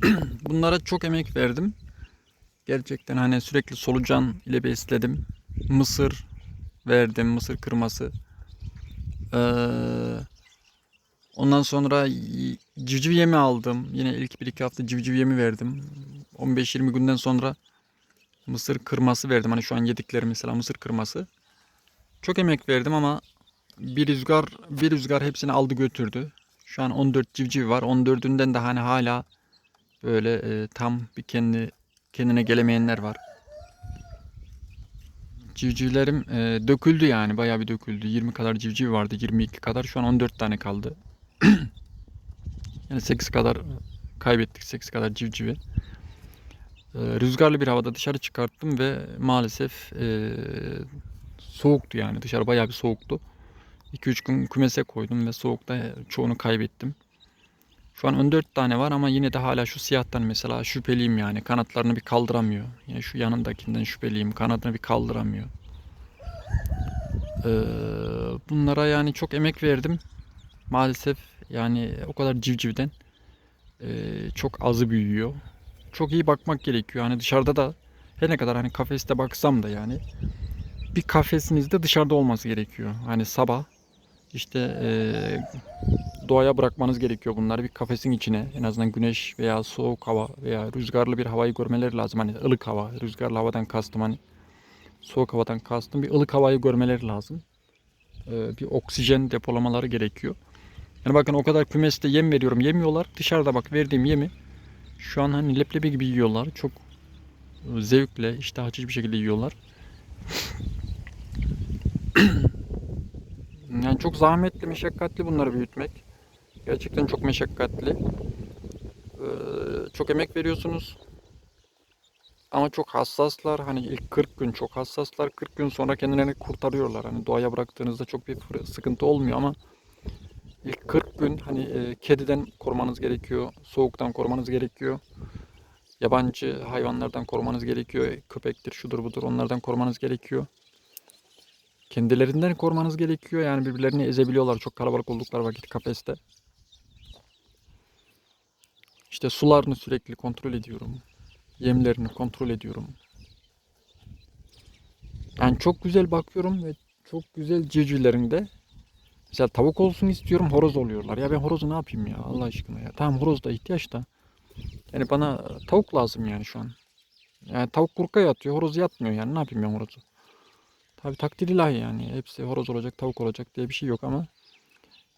Bunlara çok emek verdim. Gerçekten hani sürekli solucan ile besledim. Mısır verdim, mısır kırması. Ee, ondan sonra civciv yemi aldım. Yine ilk 1-2 hafta civciv yemi verdim. 15-20 günden sonra mısır kırması verdim. Hani şu an yedikleri mesela mısır kırması. Çok emek verdim ama bir rüzgar bir rüzgar hepsini aldı götürdü. Şu an 14 civciv var. 14'ünden de hani hala böyle e, tam bir kendi kendine gelemeyenler var. Civcivlerim e, döküldü yani bayağı bir döküldü. 20 kadar civciv vardı, 22 kadar. Şu an 14 tane kaldı. yani 8 kadar kaybettik, 8 kadar civcivi. E, rüzgarlı bir havada dışarı çıkarttım ve maalesef e, soğuktu yani dışarı bayağı bir soğuktu. 2-3 gün kümese koydum ve soğukta çoğunu kaybettim. Şu an 14 tane var ama yine de hala şu siyahtan mesela şüpheliyim yani. Kanatlarını bir kaldıramıyor. Yine şu yanındakinden şüpheliyim. Kanadını bir kaldıramıyor. Ee, bunlara yani çok emek verdim. Maalesef yani o kadar civcivden ee, çok azı büyüyor. Çok iyi bakmak gerekiyor. Hani dışarıda da her ne kadar hani kafeste baksam da yani bir kafesinizde de dışarıda olması gerekiyor. Hani sabah işte ee, doğaya bırakmanız gerekiyor bunları bir kafesin içine. En azından güneş veya soğuk hava veya rüzgarlı bir havayı görmeleri lazım. Hani ılık hava, rüzgarlı havadan kastım hani soğuk havadan kastım bir ılık havayı görmeleri lazım. Ee, bir oksijen depolamaları gerekiyor. Yani bakın o kadar kümeste yem veriyorum yemiyorlar. Dışarıda bak verdiğim yemi şu an hani leblebi gibi yiyorlar. Çok zevkle, iştah açıcı bir şekilde yiyorlar. Yani çok zahmetli, meşakkatli bunları büyütmek. Gerçekten çok meşakkatli. Ee, çok emek veriyorsunuz. Ama çok hassaslar. Hani ilk 40 gün çok hassaslar. 40 gün sonra kendilerini kurtarıyorlar. Hani doğaya bıraktığınızda çok bir sıkıntı olmuyor ama ilk 40 gün hani e, kediden korumanız gerekiyor. Soğuktan korumanız gerekiyor. Yabancı hayvanlardan korumanız gerekiyor. Köpektir, şudur budur onlardan korumanız gerekiyor. Kendilerinden korumanız gerekiyor. Yani birbirlerini ezebiliyorlar çok kalabalık oldukları vakit kafeste. İşte sularını sürekli kontrol ediyorum. Yemlerini kontrol ediyorum. Yani çok güzel bakıyorum ve çok güzel civcivlerinde. Mesela tavuk olsun istiyorum horoz oluyorlar. Ya ben horozu ne yapayım ya Allah aşkına ya. Tamam horoz da ihtiyaç da. Yani bana tavuk lazım yani şu an. Yani tavuk kurka yatıyor horoz yatmıyor yani ne yapayım ben horozu. Tabi takdir ilahi yani. Hepsi horoz olacak, tavuk olacak diye bir şey yok ama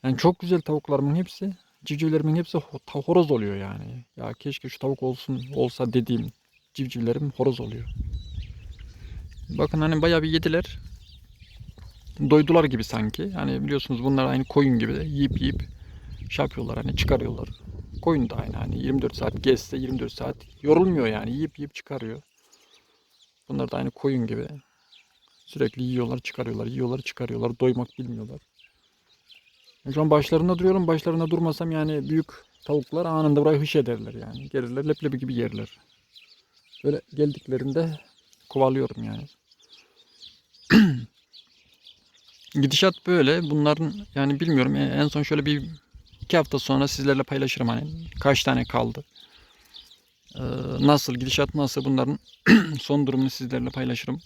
yani çok güzel tavuklarımın hepsi, civcivlerimin hepsi horoz oluyor yani. Ya keşke şu tavuk olsun olsa dediğim civcivlerim horoz oluyor. Bakın hani bayağı bir yediler. Doydular gibi sanki. Hani biliyorsunuz bunlar aynı koyun gibi de yiyip yiyip şey yapıyorlar hani çıkarıyorlar. Koyun da aynı hani 24 saat gezse 24 saat yorulmuyor yani yiyip yiyip çıkarıyor. Bunlar da aynı koyun gibi. Sürekli yiyorlar, çıkarıyorlar, yiyorlar, çıkarıyorlar. Doymak bilmiyorlar. Şu an başlarında duruyorum. Başlarında durmasam yani büyük tavuklar anında burayı hış ederler yani. Gelirler leblebi gibi yerler. Böyle geldiklerinde kovalıyorum yani. Gidişat böyle. Bunların yani bilmiyorum. En en son şöyle bir iki hafta sonra sizlerle paylaşırım hani kaç tane kaldı. Ee, nasıl gidişat nasıl bunların son durumunu sizlerle paylaşırım.